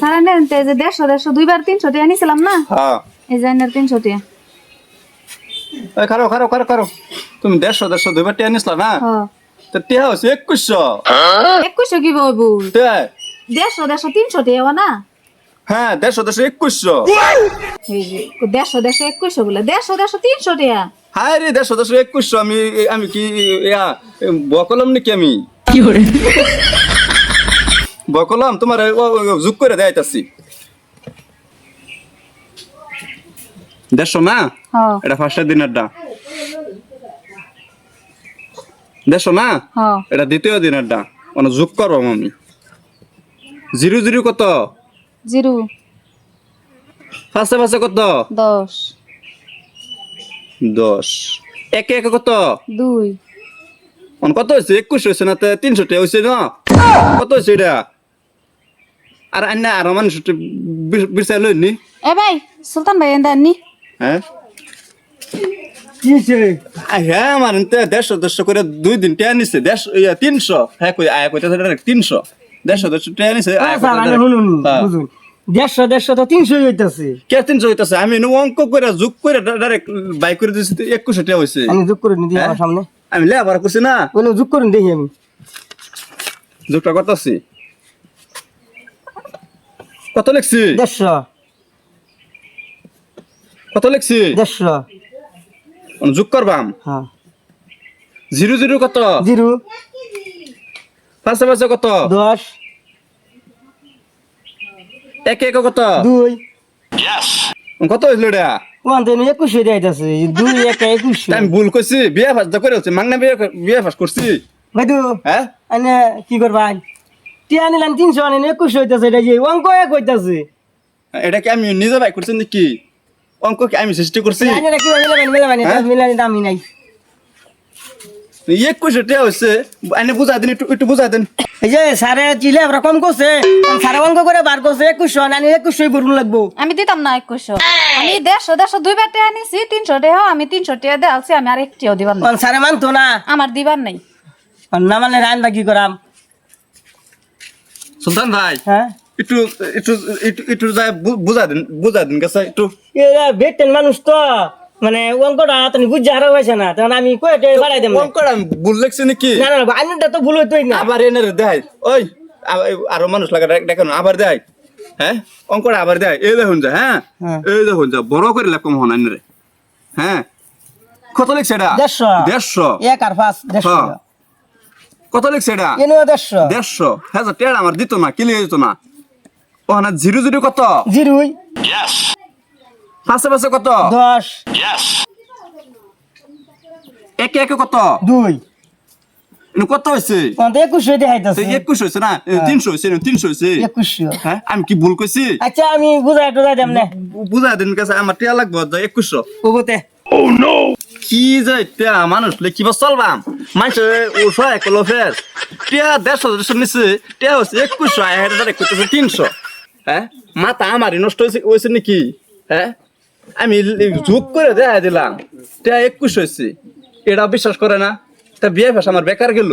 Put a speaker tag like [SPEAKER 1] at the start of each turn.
[SPEAKER 1] সারা নেন তো এই যে দেড়শো দেড়শো দুইবার তিনশো টাকা নিছিলাম না?
[SPEAKER 2] হ্যাঁ।
[SPEAKER 1] এই যে আইনের তিনশো টাকা
[SPEAKER 2] এই খারো খারো খারো খারো। তুমি দেড়শো দেড়শো দুইবার টিয়া নিসলা না? তো টিয়া হচ্ছে একুশশো।
[SPEAKER 1] একুশশো কি বলব? দেড়শো দেড়শো তিনশো টাকা না?
[SPEAKER 2] হ্যাঁ দেড়শো দেড়শো একুশশো।
[SPEAKER 1] এই যে দেড়শো দেড়শো একুশশো বলে দেড়শো দেড়শো তিনশো টাকা
[SPEAKER 2] হায় রে দেড়শো দেড়শো একুশশো আমি আমি কি ইয়া বকলম নাকি আমি? বকলম তোমার যোগ করে দেয়াইতাছি। দেড়শো না?
[SPEAKER 1] হ
[SPEAKER 2] এটা ফার্স্টের দিনেরটা। দেড়শো না? এটা দ্বিতীয় দিনেরটা। মানে যোগ করো আমি। জিরো জিরো কত?
[SPEAKER 1] জিরো।
[SPEAKER 2] ফার্স্টে ফার্স্টে কত?
[SPEAKER 1] দশ।
[SPEAKER 2] দশ। একে একে কত?
[SPEAKER 1] দুই।
[SPEAKER 2] কত হয়েছে? একুশ হয়েছে না তিনশো টাকা হয়েছে না? কত হয়েছে এটা? আর আন্য আরও মানুষ বিচার লইনি
[SPEAKER 1] এ ভাই সুলতান ভাই এন্দা নি
[SPEAKER 2] হ্যাঁ?
[SPEAKER 3] কি হয়েছে
[SPEAKER 2] আই হ্যাঁ আমার দেড়শো দেড়শো করে দুই দিন টেয়া নিছে দেড়শো ইয়া তিনশো। হ্যাঁ কই আয়া কইতে ডাইরেক্ট তিনশো। দেড়শো দেড়শো টেয়া নিছে হ্যাঁ।
[SPEAKER 3] বুঝুন। দেড়শো দেড়শো তো তিনশো হইতেছে।
[SPEAKER 2] কে তিনশো হইতাছে? আমি অঙ্ক করে যোগ করে ডাইরেক্ট বাই করে দিয়েছি একুশশো টাকা হয়েছে
[SPEAKER 3] আমি যোগ করে দিই
[SPEAKER 2] হ্যাঁ?
[SPEAKER 3] আমার সামনে।
[SPEAKER 2] আমি লেবার করছি না।
[SPEAKER 3] বলে যোগ করুন দেখি আমি।
[SPEAKER 2] যোগটা করতেছি। কত লিখছি?
[SPEAKER 3] দেড়শো।
[SPEAKER 2] কত লিখছি?
[SPEAKER 3] দেড়শো।
[SPEAKER 2] যোগ করবাম
[SPEAKER 3] হ্যাঁ।
[SPEAKER 2] জিরো জিরো কত?
[SPEAKER 3] জিরো।
[SPEAKER 2] পাঁচে পাঁচে কত?
[SPEAKER 3] দশ।
[SPEAKER 2] একে একে কত?
[SPEAKER 3] দুই।
[SPEAKER 2] কত হয়েছিল এটা?
[SPEAKER 3] একুশ হয়ে যাইতেছে দুই এক একুশ।
[SPEAKER 2] আমি ভুল করছি বিয়ে ফাঁস করে হচ্ছে মাংনা বিয়ে বিয়ে ফাঁস করছি।
[SPEAKER 3] ভাই
[SPEAKER 2] হ্যাঁ?
[SPEAKER 3] কি করবা টিয়া নিলাম তিনশো আনেন একুশ হইতেছে এটা যে অঙ্ক এক হইতেছে?
[SPEAKER 2] এটা কি আমি নিজে বাই করছি নাকি? অঙ্ক কি আমি সৃষ্টি করছি?
[SPEAKER 3] কি
[SPEAKER 2] হ্যাঁ?
[SPEAKER 3] মিলানি দামি নাই।
[SPEAKER 2] একুশ টাকা হচ্ছে এনে বুঝা দিন একটু একটু বুঝা দেন।
[SPEAKER 3] এই যে স্যারে চিলে আমরা কম করছে স্যারে অঙ্ক করে বার করছে একুশশো আনি একুশশো করুন লাগবো।
[SPEAKER 1] আমি দিতাম না একুশশো। আমি দেড়শো দেড়শো দুইবার টাকা নিছি তিনশো আমি তিনশো টাকা দেওয়ালছি আমি আর একটিও দিবার না
[SPEAKER 3] স্যারে মানতো না।
[SPEAKER 1] আমার দিবার নাই।
[SPEAKER 3] না মানলে রান্না কি করাম?
[SPEAKER 2] সুলতান ভাই
[SPEAKER 3] হ্যাঁ?
[SPEAKER 2] একটু একটু একটু যায় বুঝা দিন বুঝা দিন গেছে একটু।
[SPEAKER 3] বেটেন মানুষ তো মানে অঙ্কটা তুমি হারা হয়েছে না তখন আমি বাড়াই দেব।
[SPEAKER 2] অঙ্কটা ভুল নাকি?
[SPEAKER 3] না না আইনটা তো ভুল হইতোই না।
[SPEAKER 2] আবার এনে দেয়। ওই আরও মানুষ লাগা দেখেন আবার দেয়। হ্যাঁ? অঙ্কটা আবার দেয়। এই দেখুন যা হ্যাঁ?
[SPEAKER 3] হ্যাঁ।
[SPEAKER 2] এই দেখুন যা বড় করে লেখম হন আইনে রে। হ্যাঁ? কত লিখছে এটা?
[SPEAKER 3] দেড়শো।
[SPEAKER 2] দেড়শো।
[SPEAKER 3] এক আর পাঁচ দেড়শো।
[SPEAKER 2] হ্যাঁ। কত লিখছে এটা?
[SPEAKER 3] দেড়শো।
[SPEAKER 2] দেড়শো? হ্যাঁ টেড় আমার দিত না কিলে দিত না। ও না জিরো জিরো কত?
[SPEAKER 3] জিরুই।
[SPEAKER 2] পাশে পাশে কত?
[SPEAKER 3] দশ।
[SPEAKER 2] একে একে কত?
[SPEAKER 3] দুই।
[SPEAKER 2] কত হয়েছে একুশ হয়েছে না? এ, তিনশো হয়েছে তিনশো হয়েছে
[SPEAKER 3] একুশশো।
[SPEAKER 2] হ্যাঁ আমি কি ভুল করছি
[SPEAKER 3] আচ্ছা আমি বুঝাই টুজাই দেম না।
[SPEAKER 2] বুঝা দিন কাছে আমার টিয়া লাগবে একুশশো।
[SPEAKER 3] ওগোতে।
[SPEAKER 2] কি যে টিয়া মানুষ লে কিবা চলবাম? মানুষে ও সহায় করল ফের টিয়া দেড়শো দেড়শো এক হ্যাঁ মাথা আমারই নষ্ট হয়েছে হয়েছে নাকি? হ্যাঁ আমি যোগ করে দেখা দিলাম। টিয়া একুশ হয়েছে এটা বিশ্বাস করে না? তা বিয়ে ভাষা আমার বেকার গেল।